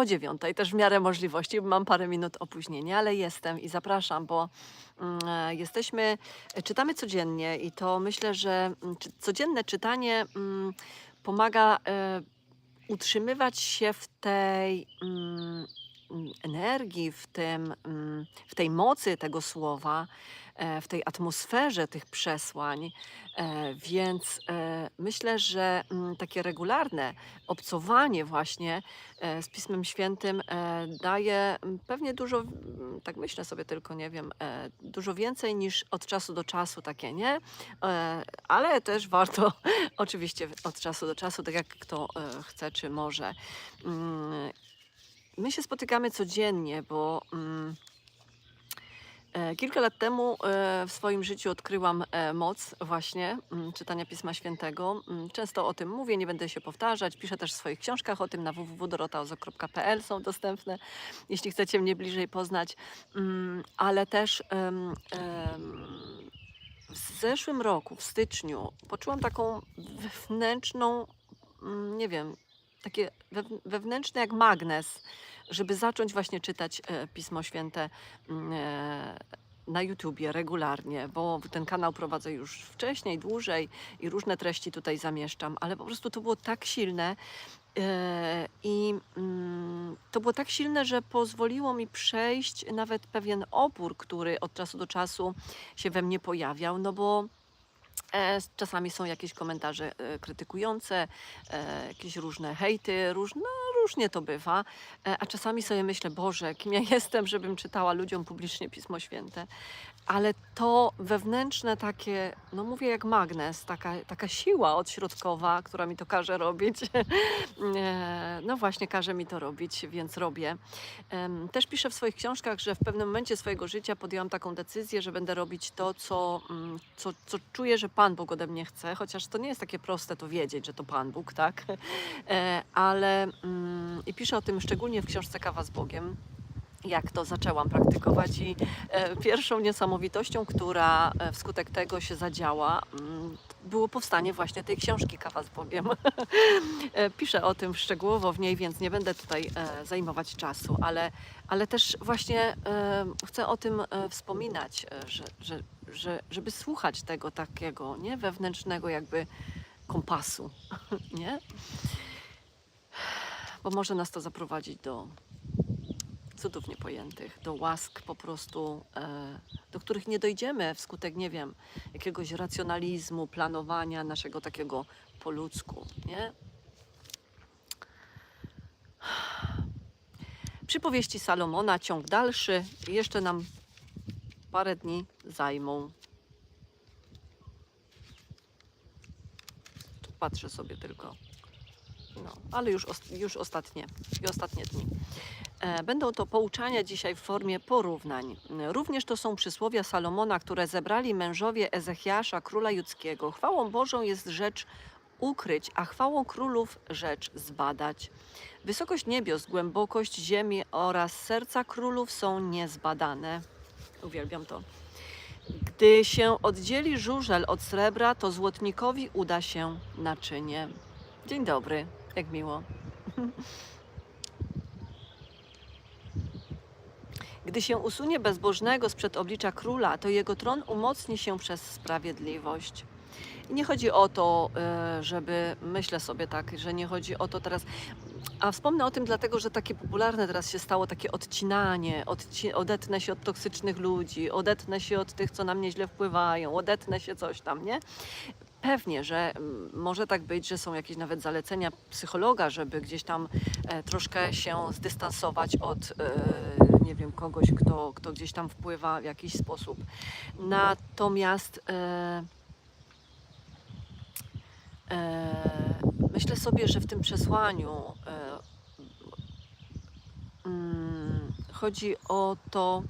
o dziewiątej, też w miarę możliwości, mam parę minut opóźnienia, ale jestem i zapraszam, bo mm, e, jesteśmy, e, czytamy codziennie i to myślę, że mm, codzienne czytanie mm, pomaga e, utrzymywać się w tej energii, w, tym, mm, w tej mocy tego słowa, e, w tej atmosferze tych przesłań. E, Więc e, myślę, że mm, takie regularne obcowanie właśnie z Pismem Świętym daje mm, pewnie dużo, mm, tak myślę sobie tylko, nie wiem, dużo więcej niż od czasu do czasu takie, nie? Ale też warto oczywiście od czasu do czasu, tak jak kto chce czy może. My się spotykamy codziennie, bo mm, e, kilka lat temu e, w swoim życiu odkryłam e, moc właśnie mm, czytania Pisma Świętego. Mm, Często o tym mówię, nie będę się powtarzać. Piszę też w swoich książkach o tym na www.dorotaozo.pl są dostępne, jeśli chcecie mnie bliżej poznać. Mm, Ale też w zeszłym roku, w styczniu, poczułam taką wewnętrzną, nie wiem, takie wewn- wewnętrzne jak magnes, żeby zacząć właśnie czytać e, Pismo Święte mm, e, na YouTubie regularnie, bo ten kanał prowadzę już wcześniej, dłużej i różne treści tutaj zamieszczam, ale po prostu to było tak silne e, i mm, to było tak silne, że pozwoliło mi przejść nawet pewien opór, który od czasu do czasu się we mnie pojawiał, no bo Czasami są jakieś komentarze e, krytykujące, e, jakieś różne hejty, różne, różnie to bywa. E, A czasami sobie myślę, Boże, kim ja jestem, żebym czytała ludziom publicznie Pismo Święte. Ale to wewnętrzne takie, no mówię jak magnes, taka, taka siła odśrodkowa, która mi to każe robić. E, No właśnie, każe mi to robić, więc robię. Też piszę w swoich książkach, że w pewnym momencie swojego życia podjęłam taką decyzję, że będę robić to, co, mm, co, co czuję, że Pan Bóg ode mnie chce, chociaż to nie jest takie proste to wiedzieć, że to Pan Bóg, tak? E, Ale mm, i piszę o tym szczególnie w książce Kawa z Bogiem. Jak to zaczęłam praktykować, i e, pierwszą niesamowitością, która e, wskutek tego się zadziała, mm, było powstanie właśnie tej książki Kawa z Bogiem. E, Piszę o tym szczegółowo w niej, więc nie będę tutaj zajmować czasu, ale, ale też właśnie chcę o tym wspominać, że, że, że, żeby słuchać tego takiego nie wewnętrznego jakby kompasu, nie? Bo może nas to zaprowadzić do cudów niepojętych, do łask po prostu, e, do których nie dojdziemy wskutek, nie wiem, jakiegoś racjonalizmu, planowania naszego takiego po ludzku, nie? Przypowieści Salomona, ciąg dalszy, jeszcze nam parę dni zajmą. Tu patrzę sobie tylko. No, ale już, już ostatnie, i ostatnie dni. E, Będą to pouczania dzisiaj w formie porównań. Również to są przysłowia Salomona, które zebrali mężowie Ezechiasza, króla judzkiego. Chwałą Bożą jest rzecz ukryć, a chwałą królów rzecz zbadać. Wysokość niebios, głębokość ziemi oraz serca królów są niezbadane. Uwielbiam to. Gdy się oddzieli żużel od srebra, to złotnikowi uda się naczynie. Dzień dobry, jak miło. Gdy się usunie bezbożnego sprzed oblicza króla, to jego tron umocni się przez sprawiedliwość. I nie chodzi o to, e, żeby, myślę sobie tak, że nie chodzi o to teraz, a wspomnę o tym dlatego, że takie popularne teraz się stało takie odcinanie, odci odetnę się od toksycznych ludzi, odetnę się od tych, co na mnie źle wpływają, odetnę się coś tam, nie? Pewnie, że mm, może tak być, że są jakieś nawet zalecenia psychologa, żeby gdzieś tam e, troszkę się zdystansować od, e, nie wiem, kogoś, kto, kto gdzieś tam wpływa w jakiś sposób. Natomiast e, myślę sobie, że w tym przesłaniu mm, chodzi o to,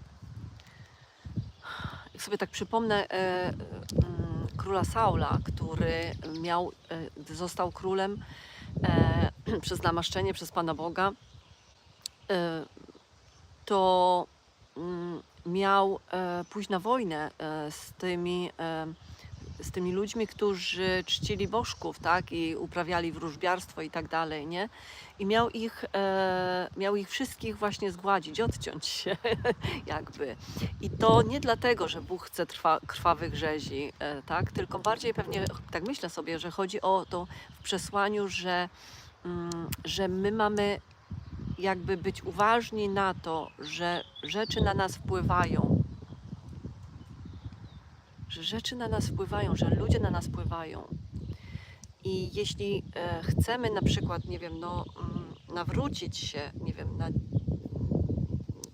jak sobie tak przypomnę, mm, króla Saula, który miał, e, gdy został królem e, przez namaszczenie, przez Pana Boga, e, to mm, miał e, pójść na wojnę e, z tymi e, z tymi ludźmi, którzy czcili bożków, tak, i uprawiali wróżbiarstwo i tak dalej, nie? I miał ich, e, miał ich wszystkich właśnie zgładzić, odciąć się, jakby. I to nie dlatego, że Bóg chce trwa, krwawych rzezi, e, tak, tylko bardziej pewnie, tak myślę sobie, że chodzi o to w przesłaniu, że, mm, że my mamy jakby być uważni na to, że rzeczy na nas wpływają, że rzeczy na nas wpływają, że ludzie na nas wpływają. I jeśli e, chcemy na przykład, nie wiem, no, mm, nawrócić się, nie wiem, na,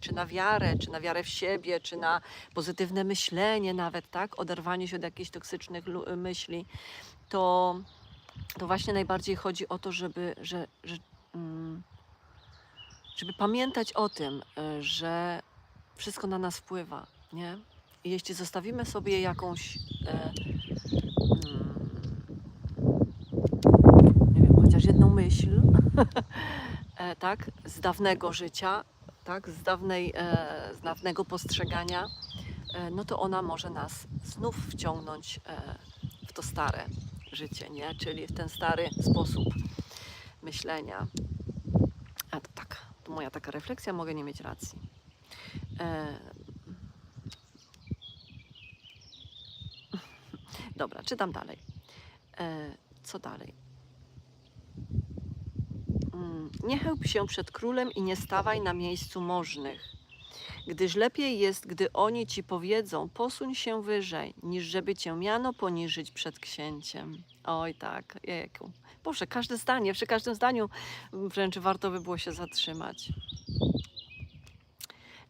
czy na wiarę, czy na wiarę w siebie, czy na pozytywne myślenie nawet, tak, oderwanie się od jakichś toksycznych lu- myśli, to, to właśnie najbardziej chodzi o to, żeby, że, że, mm, żeby pamiętać o tym, e, że wszystko na nas wpływa, nie? Jeśli zostawimy sobie jakąś, e, mm, chociaż jedną myśl, e, tak, z dawnego życia, tak, z, dawnej, e, z dawnego postrzegania, e, no to ona może nas znów wciągnąć w to stare życie, nie? Czyli w ten stary sposób myślenia. A to tak, to moja taka refleksja, mogę nie mieć racji. Dobra, czytam dalej. E, co dalej? Mm, Nie chełp się przed królem i nie stawaj na miejscu możnych, gdyż lepiej jest, gdy oni ci powiedzą, posuń się wyżej, niż żeby cię miano poniżyć przed księciem. Oj tak, jejku. Boże, każde zdanie, przy każdym zdaniu wręcz warto by było się zatrzymać.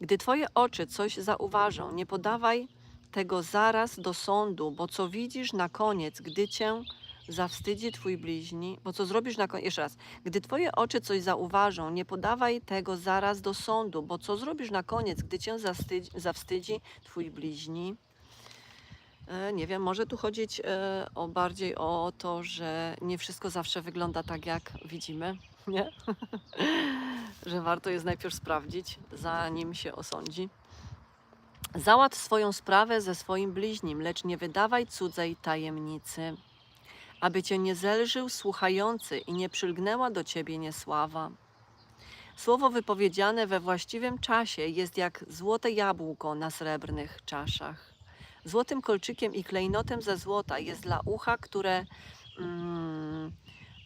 Gdy twoje oczy coś zauważą, nie podawaj tego zaraz do sądu, bo co widzisz na koniec, gdy cię zawstydzi twój bliźni, bo co zrobisz na koniec, jeszcze raz, gdy twoje oczy coś zauważą, nie podawaj tego zaraz do sądu, bo co zrobisz na koniec, gdy cię zawstydzi, zawstydzi twój bliźni. E, Nie wiem, może tu chodzić e, o bardziej o to, że nie wszystko zawsze wygląda tak, jak widzimy, nie? że warto jest najpierw sprawdzić, zanim się osądzi. Załatw swoją sprawę ze swoim bliźnim, lecz nie wydawaj cudzej tajemnicy, aby cię nie zelżył słuchający i nie przylgnęła do ciebie niesława. Słowo wypowiedziane we właściwym czasie jest jak złote jabłko na srebrnych czaszach. Złotym kolczykiem i klejnotem ze złota jest dla ucha, które, mm,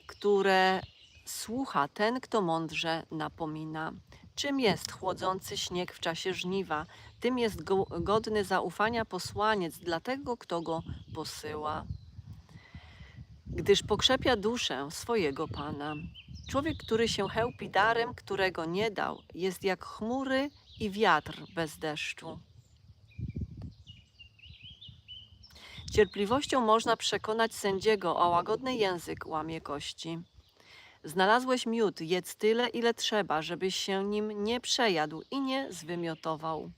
które słucha ten, kto mądrze napomina. Czym jest chłodzący śnieg w czasie żniwa? Tym jest go, godny zaufania posłaniec dla tego, kto go posyła. Gdyż pokrzepia duszę swojego Pana. Człowiek, który się chełpi darem, którego nie dał, jest jak chmury i wiatr bez deszczu. Cierpliwością można przekonać sędziego, a łagodny język łamie kości. Znalazłeś miód, jedz tyle, ile trzeba, żebyś się nim nie przejadł i nie zwymiotował.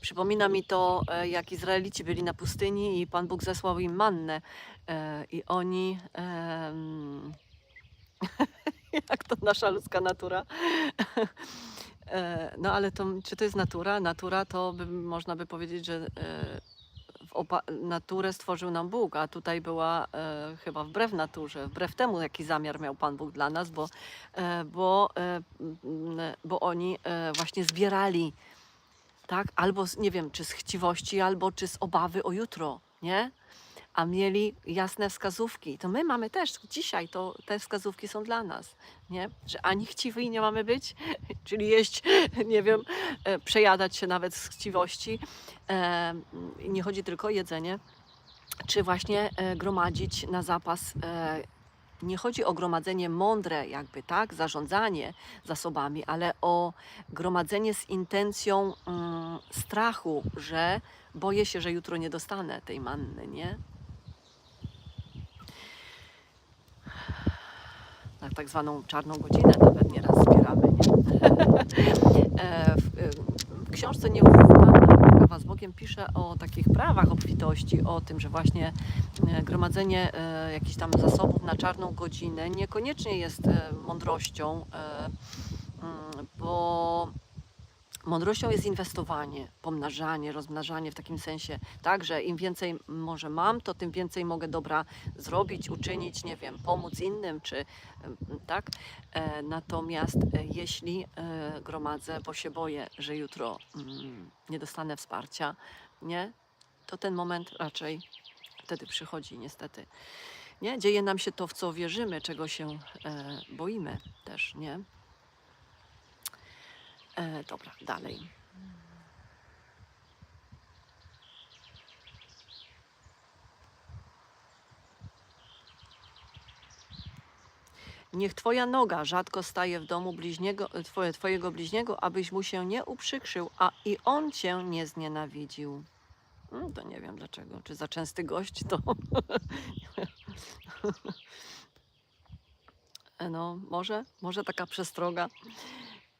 Przypomina mi to, e, jak Izraelici byli na pustyni i Pan Bóg zesłał im mannę e, i oni, jak to nasza ludzka natura, E, no ale to, czy to jest natura? Natura to by, można by powiedzieć, że naturę stworzył nam Bóg, a tutaj była e, chyba wbrew naturze, wbrew temu, jaki zamiar miał Pan Bóg dla nas, bo, e, bo, e, bo oni e, właśnie zbierali, tak? Albo, nie wiem, czy z chciwości, albo czy z obawy o jutro, nie? A mieli jasne wskazówki. To my mamy też dzisiaj, to te wskazówki są dla nas, nie? Że ani chciwi nie mamy być, czyli jeść, nie wiem, e, przejadać się nawet z chciwości. E, nie chodzi tylko o jedzenie, czy właśnie e, gromadzić na zapas. Nie chodzi o gromadzenie mądre, jakby tak, zarządzanie zasobami, ale o gromadzenie z intencją mm, strachu, że boję się, że jutro nie dostanę tej manny, nie? Tak zwaną czarną godzinę nawet nieraz zbieramy. Nie? E, w, książce Nieufana Kawa z Bogiem pisze o takich prawach obfitości, o tym, że właśnie e, gromadzenie e, jakichś tam zasobów na czarną godzinę niekoniecznie jest e, mądrością, e, mm, bo Mądrością jest inwestowanie, pomnażanie, rozmnażanie w takim sensie, tak, że im więcej może mam, to tym więcej mogę dobra zrobić, uczynić, nie wiem, pomóc innym, czy tak. E, natomiast e, jeśli e, gromadzę, bo się boję, że jutro mm, nie dostanę wsparcia, nie, to ten moment raczej wtedy przychodzi niestety. Nie? Dzieje nam się to, w co wierzymy, czego się boimy też, nie? E, dobra, dalej. Niech twoja noga rzadko staje w domu bliźniego, twoje, twojego bliźniego, abyś mu się nie uprzykrzył, a i on cię nie znienawidził. Mm, to nie wiem dlaczego. Czy za częsty gość to. E, No, może, może taka przestroga.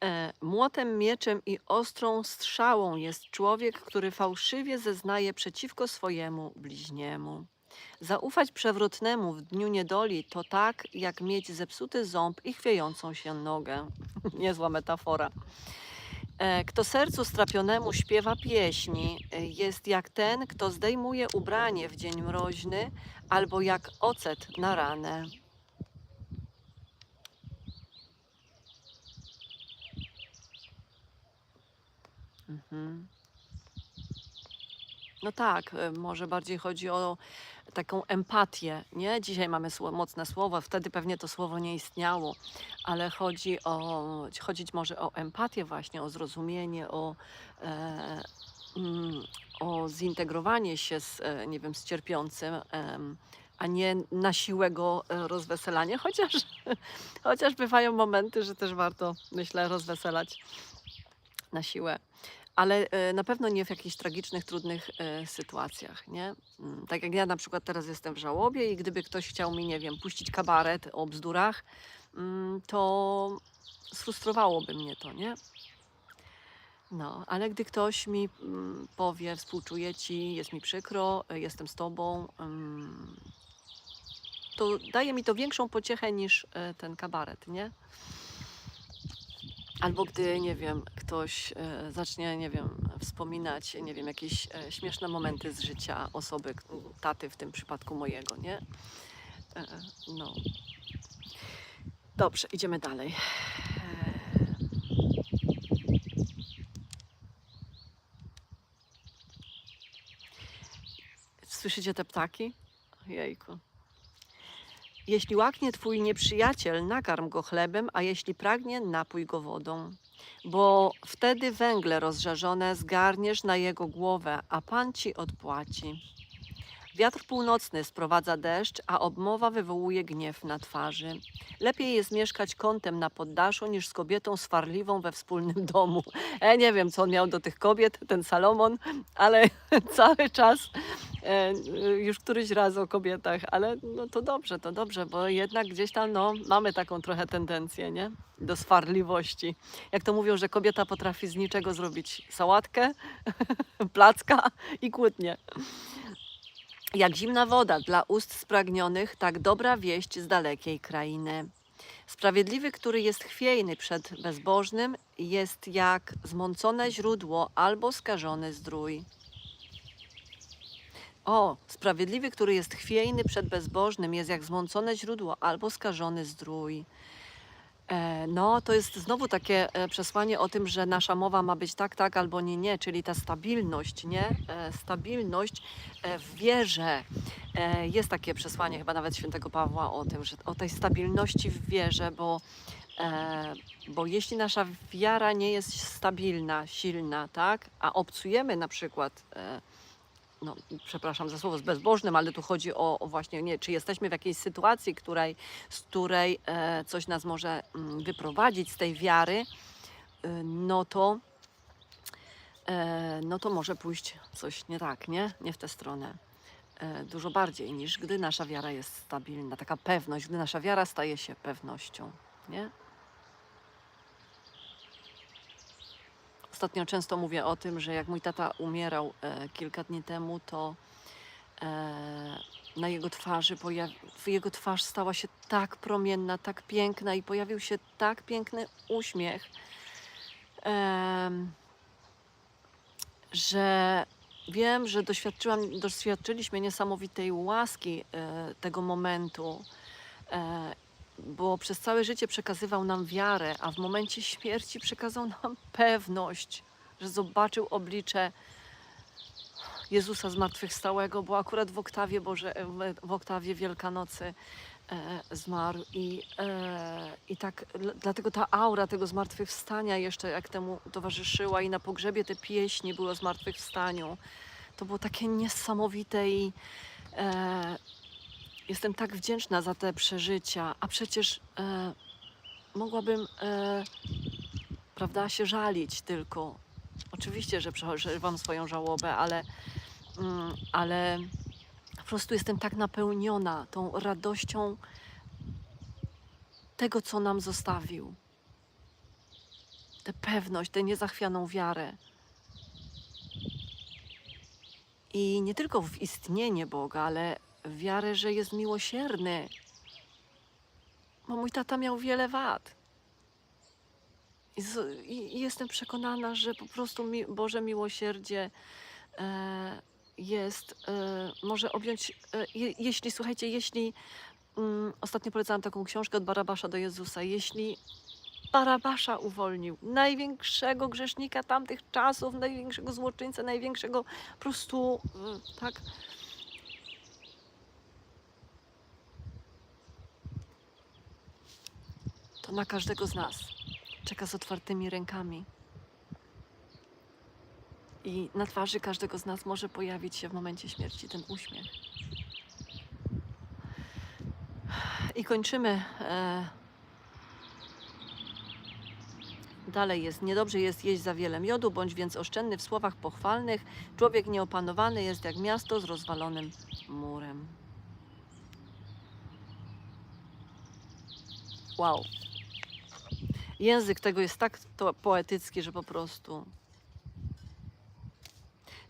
E, Młotem, mieczem i ostrą strzałą jest człowiek, który fałszywie zeznaje przeciwko swojemu bliźniemu. Zaufać przewrotnemu w dniu niedoli to tak, jak mieć zepsuty ząb i chwiejącą się nogę. Niezła metafora. E, Kto sercu strapionemu śpiewa pieśni, e, jest jak ten, kto zdejmuje ubranie w dzień mroźny, albo jak ocet na ranę. Mhm. No tak, e, może bardziej chodzi o taką empatię, nie? Dzisiaj mamy sło- mocne słowo, wtedy pewnie to słowo nie istniało, ale chodzi o, chodzić może o empatię właśnie, o zrozumienie, o, e, mm, o zintegrowanie się z, e, nie wiem, z cierpiącym, a nie na siłę go e, rozweselanie, chociaż, chociaż bywają momenty, że też warto, myślę, rozweselać na siłę ale e, na pewno nie w jakichś tragicznych, trudnych e, sytuacjach, nie? Mm, Tak jak ja na przykład teraz jestem w żałobie i gdyby ktoś chciał mi, nie wiem, puścić kabaret o bzdurach, mm, to sfrustrowałoby mnie to, nie? No, ale gdy ktoś mi mm, powie, współczuję ci, jest mi przykro, e, jestem z tobą, to daje mi to większą pociechę niż ten kabaret, nie? Albo gdy, nie wiem, ktoś e, zacznie, nie wiem, wspominać, nie wiem, jakieś e, śmieszne momenty z życia osoby, taty w tym przypadku mojego, nie? E, no. Dobrze, idziemy dalej. Słyszycie te ptaki? Jejku. Jeśli łaknie twój nieprzyjaciel, nakarm go chlebem, a jeśli pragnie, napój go wodą. Bo wtedy węgle rozżarzone zgarniesz na jego głowę, a Pan ci odpłaci. Wiatr północny sprowadza deszcz, a obmowa wywołuje gniew na twarzy. Lepiej jest mieszkać kątem na poddaszu, niż z kobietą swarliwą we wspólnym domu. Ja nie wiem, co on miał do tych kobiet, ten Salomon, ale cały czas, e, już któryś raz o kobietach, ale no to dobrze, to dobrze, bo jednak gdzieś tam no, mamy taką trochę tendencję, nie? Do swarliwości. Jak to mówią, że kobieta potrafi z niczego zrobić sałatkę, placka i kłótnię. Jak zimna woda dla ust spragnionych, tak dobra wieść z dalekiej krainy. Sprawiedliwy, który jest chwiejny przed bezbożnym, jest jak zmącone źródło albo skażony zdrój. O, sprawiedliwy, który jest chwiejny przed bezbożnym, jest jak zmącone źródło albo skażony zdrój. E, No, to jest znowu takie e, przesłanie o tym, że nasza mowa ma być tak, tak albo nie, nie, czyli ta stabilność, nie? E, Stabilność w wierze. Jest takie przesłanie chyba nawet świętego Pawła o tym, że o tej stabilności w wierze, bo, bo jeśli nasza wiara nie jest stabilna, silna, tak, a obcujemy na przykład no, przepraszam za słowo, z bezbożnym, ale tu chodzi o, o właśnie, nie, czy jesteśmy w jakiejś sytuacji, której, z której e, coś nas może mm, wyprowadzić z tej wiary, y, no to, e, no to może pójść coś nie tak, nie? Nie w tę stronę. E, dużo bardziej niż gdy nasza wiara jest stabilna, taka pewność, gdy nasza wiara staje się pewnością, nie? Ostatnio często mówię o tym, że jak mój tata umierał e, kilka dni temu, to e, na jego twarzy, jego twarz stała się tak promienna, tak piękna i pojawił się tak piękny uśmiech. Em, że wiem, że doświadczyłam, doświadczyliśmy niesamowitej łaski e, tego momentu, e, bo przez całe życie przekazywał nam wiarę, a w momencie śmierci przekazał nam pewność, że zobaczył oblicze Jezusa zmartwychwstałego, bo akurat w oktawie, Boże, w- w oktawie Wielkanocy e, zmarł i, e, i tak dlatego ta aura tego zmartwychwstania jeszcze jak temu towarzyszyła i na pogrzebie te pieśni były o zmartwychwstaniu. To było takie niesamowite i e, jestem tak wdzięczna za te przeżycia, a przecież e, mogłabym e, prawda, się żalić tylko. Oczywiście, że przeżywam swoją żałobę, ale, mm, ale po prostu jestem tak napełniona tą radością tego, co nam zostawił. Tę pewność, tę niezachwianą wiarę. I nie tylko w istnienie Boga, ale wiarę, że jest miłosierny. Bo mój tata miał wiele wad. I, z, i, i jestem przekonana, że po prostu mi, Boże miłosierdzie e, jest, e, może objąć, e, je, jeśli, słuchajcie, jeśli, mm, ostatnio polecałam taką książkę od Barabasza do Jezusa, jeśli Barabasza uwolnił, największego grzesznika tamtych czasów, największego złoczyńcę, największego po prostu, y, tak, na każdego z nas czeka z otwartymi rękami. I na twarzy każdego z nas może pojawić się w momencie śmierci ten uśmiech. I kończymy. E, dalej jest. Niedobrze jest jeść za wiele miodu, bądź więc oszczędny w słowach pochwalnych. Człowiek nieopanowany jest jak miasto z rozwalonym murem. Wow. Język tego jest tak poetycki, że po prostu.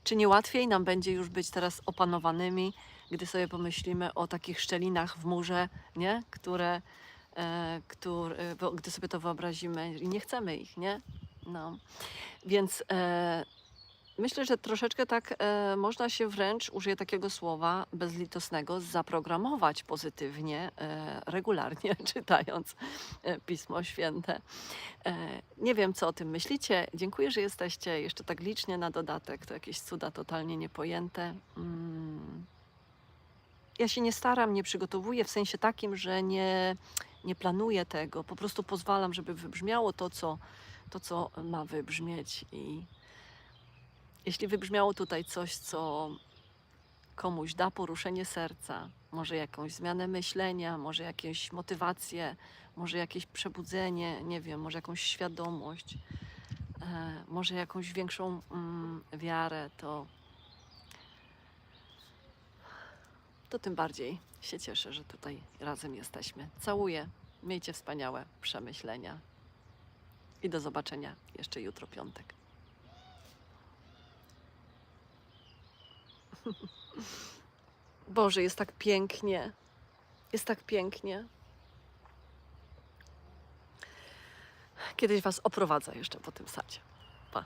Czy nie łatwiej nam będzie już być teraz opanowanymi, gdy sobie pomyślimy o takich szczelinach w murze, nie? które, e, które gdy sobie to wyobrazimy i nie chcemy ich, nie? No. Więc e, myślę, że troszeczkę tak e, można się wręcz, użyję takiego słowa bezlitosnego, zaprogramować pozytywnie, e, regularnie czytając e, Pismo Święte. E, Nie wiem, co o tym myślicie. Dziękuję, że jesteście jeszcze tak licznie na dodatek. To jakieś cuda totalnie niepojęte. Mm. Ja się nie staram, nie przygotowuję w sensie takim, że nie, nie planuję tego. Po prostu pozwalam, żeby wybrzmiało to, co, to, co ma wybrzmieć. I jeśli wybrzmiało tutaj coś, co komuś da poruszenie serca, może jakąś zmianę myślenia, może jakąś motywację, może jakieś przebudzenie, nie wiem, może jakąś świadomość, e, może jakąś większą mm, wiarę, to, to tym bardziej się cieszę, że tutaj razem jesteśmy. Całuję, miejcie wspaniałe przemyślenia i do zobaczenia jeszcze jutro piątek. Boże, jest tak pięknie. Jest tak pięknie. Kiedyś Was oprowadzę jeszcze po tym sadzie. Pa.